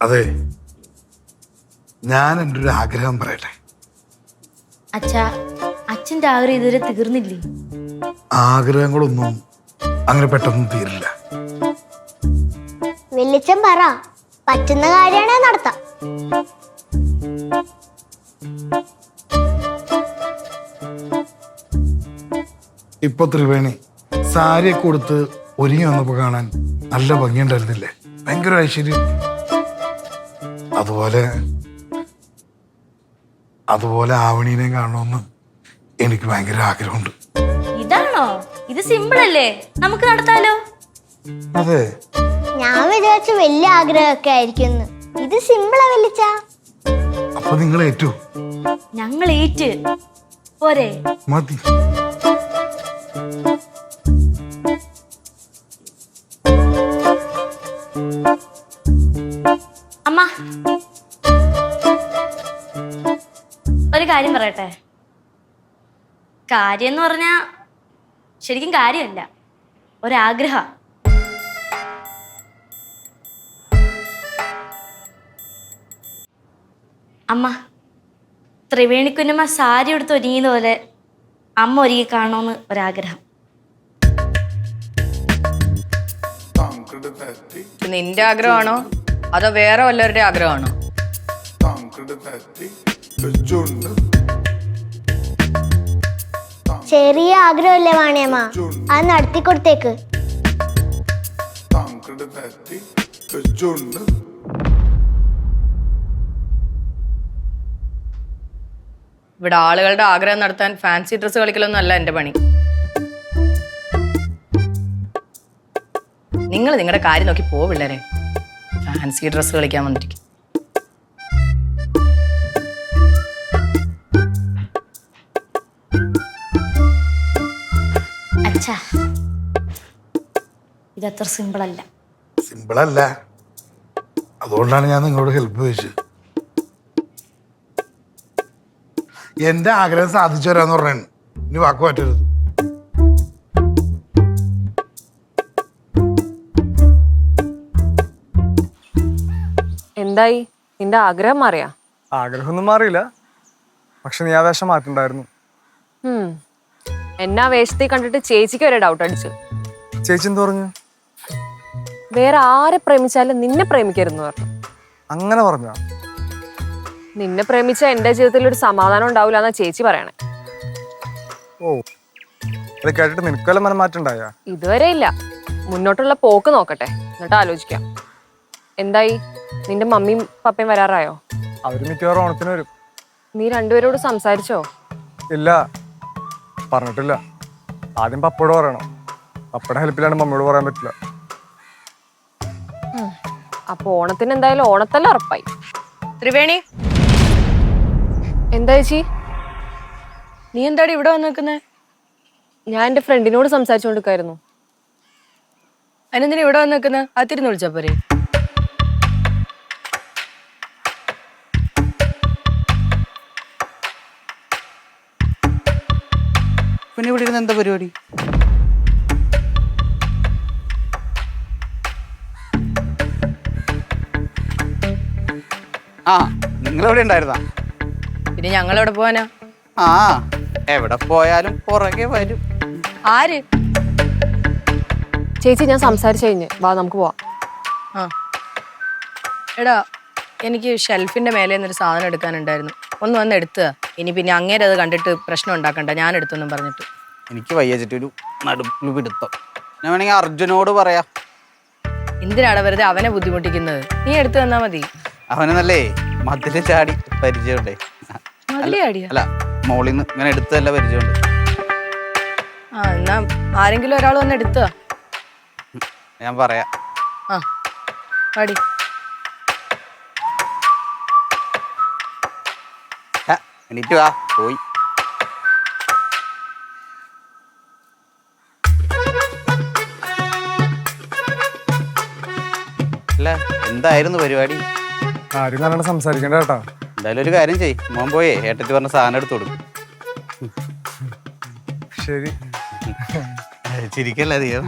അതെ. ഞാൻ എന്റെ ഒരു ആഗ്രഹം പറയട്ടെ? അച്ഛാ അച്ഛന്റെ ആഗ്രഹം ഇതുവരെ തീർന്നില്ലേ? ആഗ്രഹങ്ങളൊന്നും അങ്ങനെ പെട്ടെന്ന് തീരില്ല. വെല്ലിച്ചൻ പറ പറ്റുന്ന കാര്യമാണ് നടത്താം. ഇപ്പൊ ത്രിവേണി സാരിയൊക്കെ കൊടുത്ത് ഒരുങ്ങി വന്നപ്പോ കാണാൻ നല്ല ഭംഗിയുണ്ടായിരുന്നില്ലേ? ഭയങ്കര ഐശ്വര്യം. അതുപോലെ അതുപോലെ ആവണീനെയും കാണണമെന്ന് എനിക്ക് ഭയങ്കര ആഗ്രഹമുണ്ട്. ഇതാണോ? ഇത് സിമ്പിൾ അല്ലേ? നമുക്ക് നടത്താലോ? അതെ. ഞാൻ വിചാരിച്ച വലിയ ആഗ്രഹമൊക്കെ ആയിരിക്കും ഇത് സിമ്പിളാ വെല്ലിച്ച അപ്പൊ നിങ്ങൾ ഏറ്റു. ഞങ്ങൾ ഏറ്റ്. പോരെ. മതി. അമ്മ കാര്യം പറയട്ടെ? കാര്യം എന്ന് പറഞ്ഞാ ശരിക്കും കാര്യമല്ല. ഒരാഗ്രഹ. അമ്മ ത്രിവേണിക്കുഞ്ഞമ്മ സാരി എടുത്ത് ഒരുങ്ങിയത് പോലെ അമ്മ ഒരുങ്ങി കാണണമെന്ന് ഒരാഗ്രഹം. നിന്റെ ആഗ്രഹമാണോ? അതോ വേറെ വല്ലവരുടെ ആഗ്രഹമാണോ? ചെറിയ ആഗ്രഹമല്ലേ വാണിയമ്മ? അത് നടത്തി കൊടുത്തേക്ക്. ഇവിടെ ആളുകളുടെ ആഗ്രഹം നടത്താൻ ഫാൻസി ഡ്രസ്സ് കളിക്കലൊന്നും അല്ല എന്റെ പണി. നിങ്ങൾ നിങ്ങളുടെ കാര്യം നോക്കി പോ പിള്ളേരെ. ഫാൻസി ഡ്രസ്സ് കളിക്കാൻ വന്നിരിക്കും ഇതത്ര സിമ്പിൾ അല്ല സിമ്പിൾ അല്ല അതുകൊണ്ടാണ് ഞാൻ നിങ്ങളോട് ഹെൽപ്പ് ചോദിച്ചത്. എന്റെ ആഗ്രഹം സാധിച്ചു തരാന്ന് പറഞ്ഞു ഇനി വാക്ക് മാറ്റരുത്. എന്തായി? നിന്റെ ആഗ്രഹം മാറിയാ? ആഗ്രഹമൊന്നും മാറിയില്ല. പക്ഷെ നീ ആ വേഷം മാറ്റുണ്ടായിരുന്നു. എന്നാ വേഷത്തിൽ കണ്ടിട്ട് ചേച്ചിക്ക് വരെ ഡൗട്ട് അടിച്ചു. ചേച്ചി എന്ത് പറഞ്ഞു? വേറെ ആരെ പ്രേമിച്ചാലും നിന്നെ പ്രേമിക്കരുതെന്ന് പറഞ്ഞു. അങ്ങനെ പറഞ്ഞോ? നിന്നെ പ്രേമിച്ച എന്റെ ജീവിതത്തിൽ ഒരു സമാധാനം ഉണ്ടാവില്ല എന്നാ ചേച്ചി പറയണേ. ഓ അത് കേട്ടിട്ട് നിനക്കെല്ലാം മനം മാറ്റുണ്ടായ ഇതുവരെ ഇല്ല. മുന്നോട്ടുള്ള പോക്ക് നോക്കട്ടെ. എന്നിട്ട് ആലോചിക്കാം. എന്തായി? നിന്റെ മമ്മിയും പപ്പയും വരാറായോ? അവർ മിക്കവാറും ഓണത്തിന് വരും. നീ രണ്ടുപേരോട് സംസാരിച്ചോ? ഇല്ല. പറഞ്ഞിട്ടില്ല. ആദ്യം പപ്പയോട് പറയണം. പപ്പയുടെ ഹെൽപ്പിലാണ് മമ്മിയോട് പറയാൻ പറ്റില്ല. അപ്പൊ ഓണത്തിന് എന്തായാലും ഓണത്തല്ല ഉറപ്പായി. ത്രിവേണി. എന്താ ചേച്ചി? നീ എന്താടി ഇവിടെ വന്ന് നിൽക്കുന്നത് ഞാൻ എന്റെ ഫ്രണ്ടിനോട് സംസാരിച്ചുകൊണ്ടിരിക്കായിരുന്നു. അതിനെന്തിനാ ഇവിടെ വന്ന് നിൽക്കുന്നത് അത് തിരിഞ്ഞു വിളിച്ചാ പോരെ. പിന്നെ ഇവിടെ ഇരുന്ന് എന്താ പരിപാടി? ആ നിങ്ങൾ എവിടെ ഉണ്ടായിരുന്നാ? പിന്നെ ഞങ്ങൾ എവിടെ പോവാനാ? ആ എവിടെ പോയാലും പുറകെ വരും. ആര്? ചേച്ചി ഞാൻ സംസാരിച്ചു കഴിഞ്ഞ്. വാ നമുക്ക് പോവാം. ആ. എടാ എനിക്ക് ഷെൽഫിന്റെ മേലെ നിന്നൊരു സാധനം എടുക്കാനുണ്ടായിരുന്നു. ഒന്ന് വന്ന് എടുത്തുക ഇനി പിന്നെ അങ്ങേരെ അത് കണ്ടിട്ട് പ്രശ്നം ഉണ്ടാക്കണ്ട. ഞാൻ എടുത്തൊന്നും പറഞ്ഞിട്ട്. എനിക്ക് വയ്യച്ചിട്ട് ഒരു നടുപ്പിൽ പിടുത്തം. ഞാൻ വേണമെങ്കിൽ അർജുനോട് പറയാം. എന്തിനാണ് വെറുതെ അവനെ ബുദ്ധിമുട്ടിക്കുന്നത്? നീ എടുത്തു തന്നാ മതി. അവന് നല്ലേ മതിൽ ചാടി പരിചയമുണ്ടേ? അല്ല മോളിൽ നിന്ന് ഇങ്ങനെ എടുത്തല്ല പരിചയമുണ്ട്. ആ എന്നാ ആരെങ്കിലും ഒരാൾ വന്ന് എടുത്തോ? ഞാൻ പറയാം. ആ പാടി. എണീറ്റ് വാ പോയി. അല്ല എന്തായിരുന്നു പരിപാടി? ആരും നല്ലോണം സംസാരിക്കണ്ട കേട്ടോ. എന്തായാലും ഒരു കാര്യം ചെയ് മോൻ പോയേ ഏട്ടത്തി പറഞ്ഞ സാധനം എടുത്തു കൊടുക്കും. ശരി. ചിരിക്കല്ലേ അധികം?